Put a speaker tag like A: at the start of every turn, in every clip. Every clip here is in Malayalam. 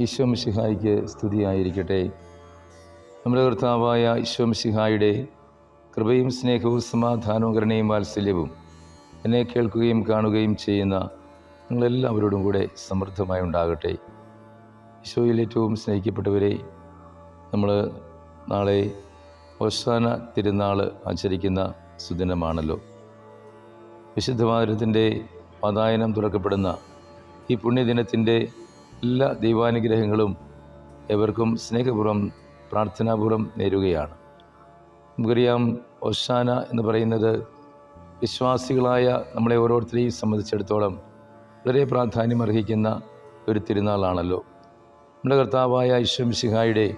A: ഈശോ സിഹായിക്ക് സ്തുതിയായിരിക്കട്ടെ. നമ്മുടെ കർത്താവായ ഈശോ മിശിഹായുടെ കൃപയും സ്നേഹവും സമാധാനവും കരുണയും വാത്സല്യവും എന്നെ കേൾക്കുകയും കാണുകയും ചെയ്യുന്ന നിങ്ങളെല്ലാവരോടും കൂടെ സമൃദ്ധമായി ഉണ്ടാകട്ടെ. ഈശോയിൽ ഏറ്റവും സ്നേഹിക്കപ്പെട്ടവരെ നമ്മൾ നാളെ ഓശാന തിരുനാൾ ആചരിക്കുന്ന സുദിനമാണല്ലോ. വിശുദ്ധവാരത്തിന്റെ പതായനം തുറക്കപ്പെടുന്ന ഈ പുണ്യദിനത്തിന്റെ എല്ലാ ദൈവാനുഗ്രഹങ്ങളും എവർക്കും സ്നേഹപൂർവം പ്രാർത്ഥനാപൂർവം നേരുകയാണ്. നമുക്കറിയാം ഒശാന എന്ന് പറയുന്നത് വിശ്വാസികളായ നമ്മളെ ഓരോരുത്തരെയും സംബന്ധിച്ചിടത്തോളം വളരെ പ്രാധാന്യം അർഹിക്കുന്ന ഒരു തിരുനാളാണല്ലോ. നമ്മുടെ കർത്താവായ ഈശ്വംശിഹായുടെ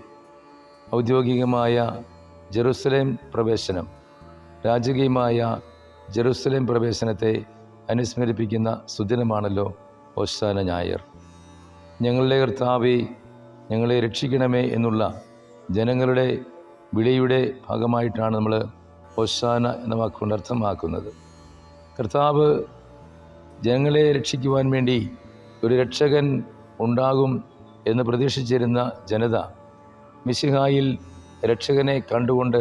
A: ഔദ്യോഗികമായ ജെറുസലേം പ്രവേശനം രാജകീയമായ ജെറുസലേം പ്രവേശനത്തെ അനുസ്മരിപ്പിക്കുന്ന സുദിനമാണല്ലോ ഓശാന ഞായർ. ഞങ്ങളുടെ കർത്താവെ ഞങ്ങളെ രക്ഷിക്കണമേ എന്നുള്ള ജനങ്ങളുടെ വിളിയുടെ ഭാഗമായിട്ടാണ് നമ്മൾ ഒസാന എന്ന വാക്കുകൊണ്ട് അർത്ഥമാക്കുന്നത്. കർത്താവ് ജനങ്ങളെ രക്ഷിക്കുവാൻ വേണ്ടി ഒരു രക്ഷകൻ ഉണ്ടാകും എന്ന് പ്രതീക്ഷിച്ചിരുന്ന ജനത മിശിഹായിൽ രക്ഷകനെ കണ്ടുകൊണ്ട്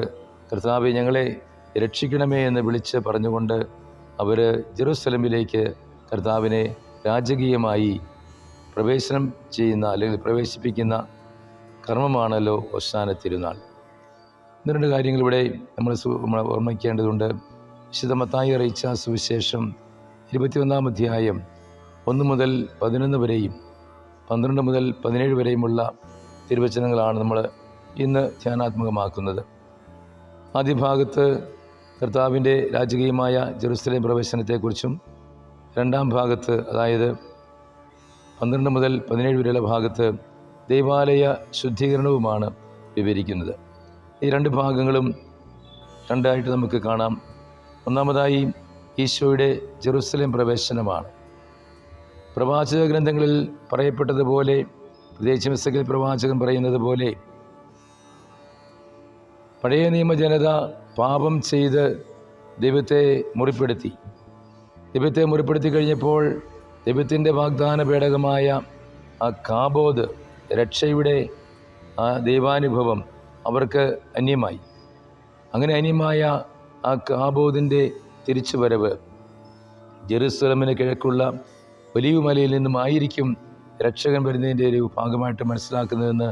A: കർത്താവ് ഞങ്ങളെ രക്ഷിക്കണമേ എന്ന് വിളിച്ച് പറഞ്ഞുകൊണ്ട് അവർ ജെറുസലമിലേക്ക് കർത്താവിനെ രാജകീയമായി പ്രവേശനം ചെയ്യുന്ന അല്ലെങ്കിൽ പ്രവേശിപ്പിക്കുന്ന കർമ്മമാണല്ലോ ഒശാന തിരുനാൾ. ഇന്ന് രണ്ട് കാര്യങ്ങൾ ഇവിടെ നമ്മൾ നമ്മൾ ഓർമ്മിക്കേണ്ടതുണ്ട്. വിശുദ്ധമത്തായി അറിയിച്ച സുവിശേഷം ഇരുപത്തിയൊന്നാം അധ്യായം ഒന്ന് മുതൽ പതിനൊന്ന് വരെയും പന്ത്രണ്ട് മുതൽ പതിനേഴ് വരെയുമുള്ള തിരുവചനങ്ങളാണ് നമ്മൾ ഇന്ന് ധ്യാനാത്മകമാക്കുന്നത്. ആദ്യ ഭാഗത്ത് കർത്താവിന്റെ രാജകീയമായ ജെറുസലേം പ്രവേശനത്തെക്കുറിച്ചും രണ്ടാം ഭാഗത്ത് അതായത് പന്ത്രണ്ട് മുതൽ പതിനേഴ് വരെയുള്ള ഭാഗത്ത് ദൈവാലയ ശുദ്ധീകരണവുമാണ് വിവരിക്കുന്നത്. ഈ രണ്ട് ഭാഗങ്ങളും രണ്ടായിട്ട് നമുക്ക് കാണാം. ഒന്നാമതായി ഈശോയുടെ ജെറുസലേം പ്രവേശനമാണ്. പ്രവാചക ഗ്രന്ഥങ്ങളിൽ പറയപ്പെട്ടതുപോലെ പ്രത്യേകിച്ച് മിസ്സകിൽ പ്രവാചകൻ പറയുന്നത് പോലെ പഴയ നിയമ ജനത പാപം ചെയ്ത് ദൈവത്തെ മുറിപ്പെടുത്തി. ദൈവത്തെ മുറിപ്പെടുത്തി കഴിഞ്ഞപ്പോൾ ദൈവത്തിന്റെ വാഗ്ദാന പേടകമായ ആ കാബോദ് രക്ഷയുടെ ആ ദൈവാനുഭവം അവർക്ക് അന്യമായി. അങ്ങനെ അന്യമായ ആ കാബോധിന്റെ തിരിച്ചുവരവ് ജെറുസലമിന് കിഴക്കുള്ള വലിയ മലയിൽ നിന്നും ആയിരിക്കും രക്ഷകൻ വരുന്നതിന്റെ ഒരു ഭാഗമായിട്ട് മനസ്സിലാക്കുന്നതെന്ന്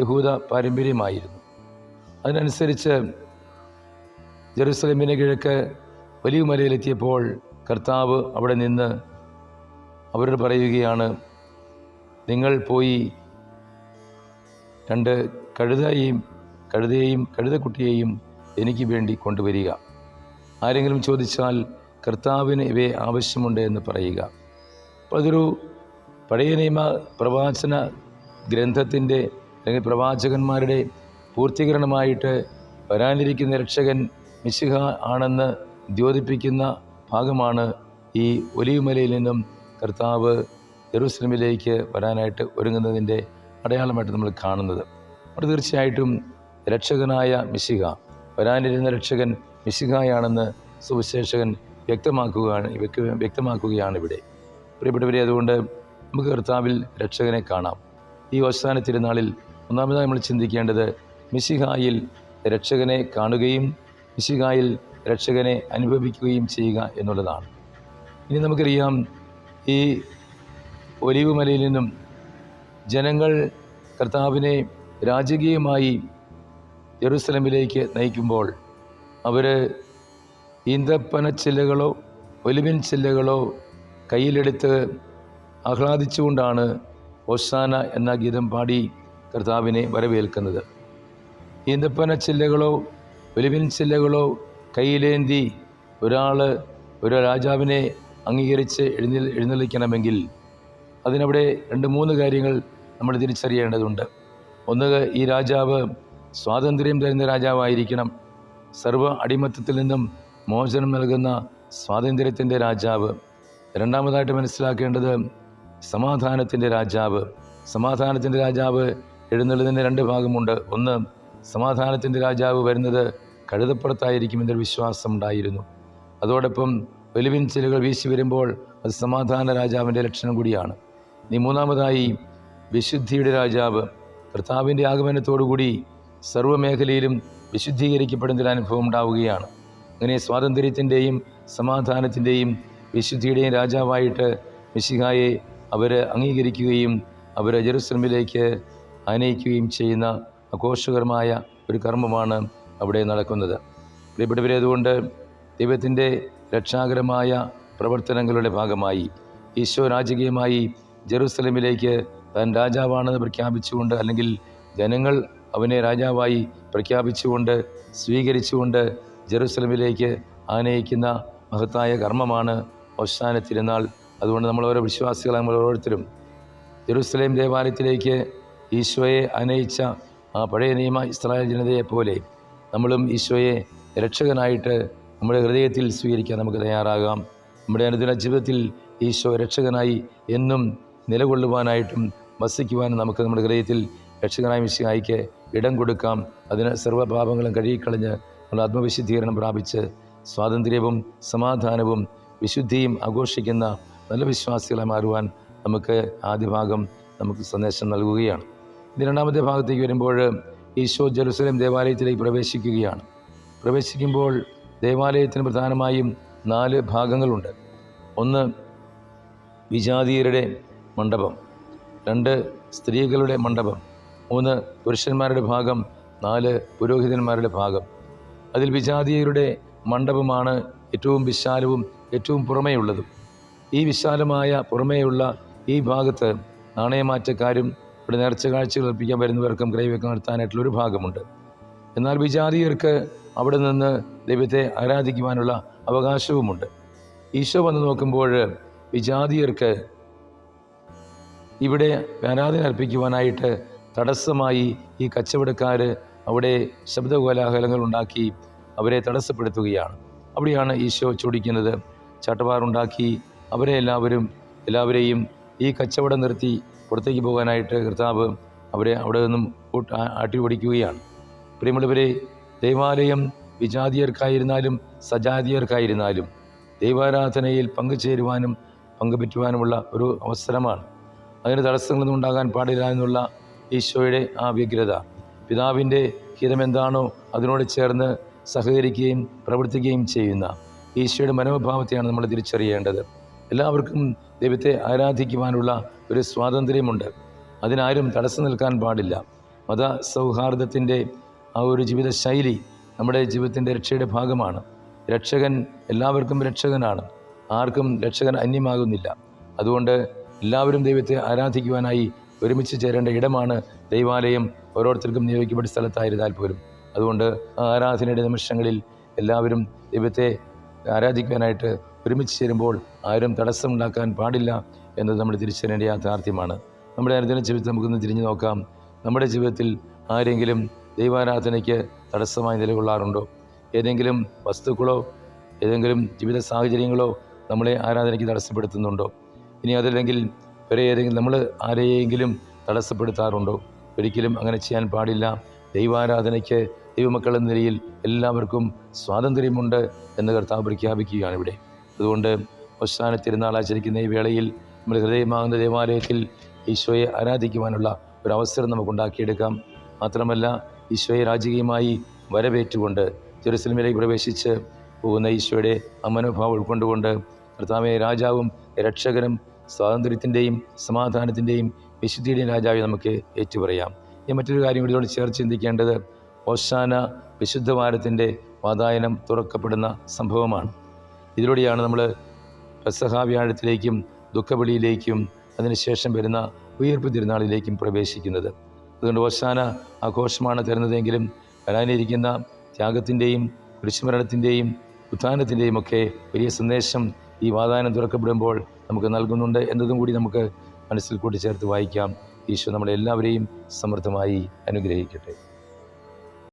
A: യഹൂദ പാരമ്പര്യമായിരുന്നു. അതിനനുസരിച്ച് ജെറുസലമിന് കിഴക്ക് വലിയ മലയിലെത്തിയപ്പോൾ കർത്താവ് അവിടെ നിന്ന് അവരോട് പറയുകയാണ് നിങ്ങൾ പോയി രണ്ട് കഴുതയെയും കഴുതയെയും കഴുതക്കുട്ടിയെയും എനിക്ക് വേണ്ടി കൊണ്ടുവരിക. ആരെങ്കിലും ചോദിച്ചാൽ കർത്താവിന് ഇവയെ ആവശ്യമുണ്ട് എന്ന് പറയുക. അപ്പോൾ അതൊരു പഴയ നിയമ പ്രവാചന ഗ്രന്ഥത്തിന്റെ അല്ലെങ്കിൽ പ്രവാചകന്മാരുടെ പൂർത്തീകരണമായിട്ട് വരാനിരിക്കുന്ന രക്ഷകൻ മിശിഹ ആണെന്ന് ദ്യോതിപ്പിക്കുന്ന ഭാഗമാണ് ഈ ഒലിവുമലയിൽ നിന്നും കർത്താവ് ജെറൂസലമിലേക്ക് വരാനായിട്ട് ഒരുങ്ങുന്നതിന്റെ അടയാളമായിട്ട് നമ്മൾ കാണുന്നത്. അവിടെ തീർച്ചയായിട്ടും രക്ഷകനായ മിശിക വരാനിരുന്ന രക്ഷകൻ മിശിഹായാണെന്ന് സുവിശേഷകൻ വ്യക്തമാക്കുകയാണ് വ്യക്ത- വ്യക്തമാക്കുകയാണ് ഇവിടെ പ്രിയപ്പെട്ടവരെ അതുകൊണ്ട് നമുക്ക് കർത്താവിൽ രക്ഷകനെ കാണാം. ഈ അവസാന തിരുനാളിൽ ഒന്നാമതായി നമ്മൾ ചിന്തിക്കേണ്ടത് മിശിഹായിൽ രക്ഷകനെ കാണുകയും മിശിഹായിൽ രക്ഷകനെ അനുഭവിക്കുകയും ചെയ്യുക എന്നുള്ളതാണ്. ഇനി നമുക്കറിയാം ഈ ഒലിവ് മലയിൽ നിന്നും ജനങ്ങൾ കർത്താവിനെ രാജകീയമായി ജെറുസലമിലേക്ക് നയിക്കുമ്പോൾ അവർ ഈന്തപ്പനച്ചില്ലകളോ ഒലിവിൻ ചില്ലകളോ കയ്യിലെടുത്ത് ആഹ്ലാദിച്ചുകൊണ്ടാണ് ഒസാന എന്ന ഗീതം പാടി കർത്താവിനെ വരവേൽക്കുന്നത്. ഈന്തപ്പന ചില്ലകളോ ഒലിവിൻ ചില്ലകളോ കയ്യിലേന്തി ഒരാൾ ഒരു രാജാവിനെ അംഗീകരിച്ച് എഴുന്നേൽ എഴുന്നള്ളിക്കണമെങ്കിൽ അതിനവിടെ രണ്ട് മൂന്ന് കാര്യങ്ങൾ നമ്മൾ തിരിച്ചറിയേണ്ടതുണ്ട്. ഒന്ന് ഈ രാജാവ് സ്വാതന്ത്ര്യം തരുന്ന രാജാവായിരിക്കണം. സർവ അടിമത്തത്തിൽ നിന്നും മോചനം നൽകുന്ന സ്വാതന്ത്ര്യത്തിന്റെ രാജാവ്. രണ്ടാമതായിട്ട് മനസ്സിലാക്കേണ്ടത് സമാധാനത്തിന്റെ രാജാവ്. സമാധാനത്തിന്റെ രാജാവ് എഴുന്നള്ളതിന്റെ രണ്ട് ഭാഗമുണ്ട്. ഒന്ന് സമാധാനത്തിന്റെ രാജാവ് വരുന്നത് കഴുതപ്പുറത്തായിരിക്കുമെന്നൊരു വിശ്വാസം ഉണ്ടായിരുന്നു. അതോടൊപ്പം വെലുവിൻ ചിലുകൾ വീശി വരുമ്പോൾ അത് സമാധാന രാജാവിന്റെ ലക്ഷണം കൂടിയാണ്. ഇനി മൂന്നാമതായി വിശുദ്ധിയുടെ രാജാവ് കർത്താവിന്റെ ആഗമനത്തോടുകൂടി സർവമേഖലയിലും വിശുദ്ധീകരിക്കപ്പെടുന്നൊരു അനുഭവം ഉണ്ടാവുകയാണ്. അങ്ങനെ സ്വാതന്ത്ര്യത്തിന്റെയും സമാധാനത്തിന്റെയും വിശുദ്ധിയുടെയും രാജാവായിട്ട് മിശിഹായെ അവർ അംഗീകരിക്കുകയും അവർ ജെറുസലമിലേക്ക് ആനയിക്കുകയും ചെയ്യുന്ന ആഘോഷകരമായ ഒരു കർമ്മമാണ് അവിടെ നടക്കുന്നത്. പ്രിയപ്പെട്ടവരെ അതുകൊണ്ട് ദൈവത്തിന്റെ രക്ഷാകരമായ പ്രവർത്തനങ്ങളുടെ ഭാഗമായി ഈശോ രാജകീയമായി ജെറുസലമിലേക്ക് താൻ രാജാവാണെന്ന് പ്രഖ്യാപിച്ചുകൊണ്ട് അല്ലെങ്കിൽ ജനങ്ങൾ അവനെ രാജാവായി പ്രഖ്യാപിച്ചുകൊണ്ട് സ്വീകരിച്ചുകൊണ്ട് ജെറുസലമിലേക്ക് ആനയിക്കുന്ന മഹത്തായ കർമ്മമാണ് അവസാന തിരുനാൾ. അതുകൊണ്ട് നമ്മൾ ഓരോ വിശ്വാസികൾ നമ്മൾ ഓരോരുത്തരും. ജെറുസലേം ദേവാലയത്തിലേക്ക് ഈശോയെ അനയിച്ച ആ പഴയ നിയമ ഇസ്രായേൽ ജനതയെ പോലെ നമ്മളും ഈശോയെ രക്ഷകനായിട്ട് നമ്മുടെ ഹൃദയത്തിൽ സ്വീകരിക്കാൻ നമുക്ക് തയ്യാറാകാം. നമ്മുടെ അനുദിന ജീവിതത്തിൽ ഈശോ രക്ഷകനായി എന്നും നിലകൊള്ളുവാനായിട്ടും വസിക്കുവാനും നമുക്ക് നമ്മുടെ ഹൃദയത്തിൽ രക്ഷകനായ മിശിഹായിക്ക് ഇടം കൊടുക്കാം. അതിന് സർവപാപങ്ങളും കഴുകിക്കളഞ്ഞ് നമ്മൾ ആത്മവിശുദ്ധീകരണം പ്രാപിച്ച് സ്വാതന്ത്ര്യവും സമാധാനവും വിശുദ്ധിയും ആഘോഷിക്കുന്ന നല്ല വിശ്വാസികളായി മാറുവാൻ നമുക്ക് ആദ്യ ഭാഗം നമുക്ക് സന്ദേശം നൽകുകയാണ്. ഇത് രണ്ടാമത്തെ ഭാഗത്തേക്ക് വരുമ്പോൾ ഈശോ ജെറുസലേം ദേവാലയത്തിലേക്ക് പ്രവേശിക്കുകയാണ്. പ്രവേശിക്കുമ്പോൾ ദേവാലയത്തിന് പ്രധാനമായും നാല് ഭാഗങ്ങളുണ്ട്. ഒന്ന് വിജാതീയരുടെ മണ്ഡപം രണ്ട് സ്ത്രീകളുടെ മണ്ഡപം മൂന്ന് പുരുഷന്മാരുടെ ഭാഗം നാല് പുരോഹിതന്മാരുടെ ഭാഗം. അതിൽ വിജാതീയരുടെ മണ്ഡപമാണ് ഏറ്റവും വിശാലവും ഏറ്റവും പുറമേയുള്ളതും. ഈ വിശാലമായ പുറമേയുള്ള ഈ ഭാഗത്ത് നാണയമാറ്റക്കാരും ഇവിടെ നേർച്ച കാഴ്ചകൾ അർപ്പിക്കാൻ വരുന്നവർക്കും നടത്താനായിട്ടുള്ള ഒരു ഭാഗമുണ്ട്. എന്നാൽ വിജാതീയർക്ക് അവിടെ നിന്ന് ദൈവത്തെ ആരാധിക്കുവാനുള്ള അവകാശവുമുണ്ട്. ഈശോ വന്ന് നോക്കുമ്പോൾ വിജാതീയർക്ക് ഇവിടെ ആരാധന അർപ്പിക്കുവാനായിട്ട് തടസ്സമായി ഈ കച്ചവടക്കാർ അവിടെ ശബ്ദകോലാഹലങ്ങൾ ഉണ്ടാക്കി അവരെ തടസ്സപ്പെടുത്തുകയാണ്. അവിടെയാണ് ഈശോ ചൂടിക്കുന്നത്. ചട്ടവാറുണ്ടാക്കി അവരെ എല്ലാവരും എല്ലാവരെയും ഈ കച്ചവടം നിർത്തി പുറത്തേക്ക് പോകാനായിട്ട് കർത്താവ് അവരെ അവിടെ നിന്നും ആട്ടി ഓടിക്കുകയാണ് പ്രിയമുള്ളവരെ ദൈവാലയം വിജാതീയർക്കായിരുന്നാലും സജാതീയർക്കായിരുന്നാലും ദൈവാരാധനയിൽ പങ്കുചേരുവാനും പങ്കുപറ്റുവാനുമുള്ള ഒരു അവസരമാണ്. അതിന് തടസ്സങ്ങളൊന്നും ഉണ്ടാകാൻ പാടില്ല എന്നുള്ള ഈശോയുടെ ആ വ്യഗ്രത പിതാവിന്റെ ഹിതമെന്താണോ അതിനോട് ചേർന്ന് സഹകരിക്കുകയും പ്രവർത്തിക്കുകയും ചെയ്യുന്ന ഈശോയുടെ മനോഭാവത്തെയാണ് നമ്മൾ തിരിച്ചറിയേണ്ടത്. എല്ലാവർക്കും ദൈവത്തെ ആരാധിക്കുവാനുള്ള ഒരു സ്വാതന്ത്ര്യമുണ്ട്. അതിനാരും തടസ്സം നിൽക്കാൻ പാടില്ല. മത സൗഹാർദ്ദത്തിന്റെ ആ ഒരു ജീവിതശൈലി നമ്മുടെ ജീവിതത്തിന്റെ രക്ഷയുടെ ഭാഗമാണ്. രക്ഷകൻ എല്ലാവർക്കും രക്ഷകനാണ്. ആർക്കും രക്ഷകൻ അന്യമാകുന്നില്ല. അതുകൊണ്ട് എല്ലാവരും ദൈവത്തെ ആരാധിക്കുവാനായി ഒരുമിച്ച് ചേരേണ്ട ഇടമാണ് ദൈവാലയം. ഓരോരുത്തർക്കും നിയോഗിക്കപ്പെട്ട സ്ഥലത്തായിരുന്നാൽ പോലും. അതുകൊണ്ട് ആ ആരാധനയുടെ നിമിഷങ്ങളിൽ എല്ലാവരും ദൈവത്തെ ആരാധിക്കുവാനായിട്ട് ഒരുമിച്ച് ചേരുമ്പോൾ ആരും തടസ്സമുണ്ടാക്കാൻ പാടില്ല എന്നത് നമ്മൾ തിരിച്ചറിയേണ്ട യാഥാർത്ഥ്യമാണ്. നമ്മുടെ അനുദിന ജീവിതത്തിൽ നമുക്കൊന്ന് തിരിഞ്ഞു നോക്കാം. നമ്മുടെ ജീവിതത്തിൽ ആരെങ്കിലും ദൈവാരാധനയ്ക്ക് തടസ്സമായി നിലകൊള്ളാറുണ്ടോ? ഏതെങ്കിലും വസ്തുക്കളോ ഏതെങ്കിലും ജീവിത സാഹചര്യങ്ങളോ നമ്മളെ ആരാധനയ്ക്ക് തടസ്സപ്പെടുത്തുന്നുണ്ടോ? ഇനി അതല്ലെങ്കിൽ വേറെ ഏതെങ്കിലും നമ്മൾ ആരെയെങ്കിലും തടസ്സപ്പെടുത്താറുണ്ടോ? ഒരിക്കലും അങ്ങനെ ചെയ്യാൻ പാടില്ല. ദൈവാരാധനയ്ക്ക് ദൈവമക്കൾ എന്ന നിലയിൽ എല്ലാവർക്കും സ്വാതന്ത്ര്യമുണ്ട് എന്ന് കർത്താവ് പ്രഖ്യാപിക്കുകയാണ് ഇവിടെ. അതുകൊണ്ട് അവസാന തിരുനാൾ ആചരിക്കുന്ന ഈ വേളയിൽ നമ്മൾ ഹൃദയമാകുന്ന ദേവാലയത്തിൽ ഈശോയെ ആരാധിക്കുവാനുള്ള ഒരു അവസരം നമുക്ക് ഉണ്ടാക്കിയെടുക്കാം മാത്രമല്ല ഈശോയെ രാജകീയമായി വരവേറ്റുകൊണ്ട് ജെറുസലമിലേക്ക് പ്രവേശിച്ച് പോകുന്ന ഈശോയുടെ അമനോഭാവം മനോഭാവം ഉൾക്കൊണ്ടുകൊണ്ട് കർത്താവെ രാജാവും രക്ഷകനും സ്വാതന്ത്ര്യത്തിന്റെയും സമാധാനത്തിന്റെയും വിശുദ്ധിയുടെയും രാജാവെ നമുക്ക് ഏറ്റുപറയാം. ഈ മറ്റൊരു കാര്യം കൂടി ചേർത്ത് ചിന്തിക്കേണ്ടത് ഓശാന വിശുദ്ധ വാരത്തിന്റെ വാതായനം തുറക്കപ്പെടുന്ന സംഭവമാണ്. ഇതിലൂടെയാണ് നമ്മൾ പ്രസഹാവ്യാഴത്തിലേക്കും ദുഃഖവെളിയിലേക്കും അതിനുശേഷം വരുന്ന ഉയർപ്പ് തിരുനാളിലേക്കും പ്രവേശിക്കുന്നത്. അതുകൊണ്ട് ഓശാന ആഘോഷമാണ് തരുന്നതെങ്കിലും വരാനിരിക്കുന്ന ത്യാഗത്തിന്റെയും കുരിശുമരണത്തിന്റെയും ഉത്ഥാനത്തിന്റെയും ഒക്കെ വലിയ സന്ദേശം ഈ വാതായനം തുറക്കപ്പെടുമ്പോൾ നമുക്ക് നൽകുന്നുണ്ട് എന്നതും കൂടി നമുക്ക് മനസ്സിൽ കൂട്ടിച്ചേർത്ത് വായിക്കാം. ഈശോ നമ്മളെല്ലാവരെയും സമൃദ്ധമായി അനുഗ്രഹിക്കട്ടെ.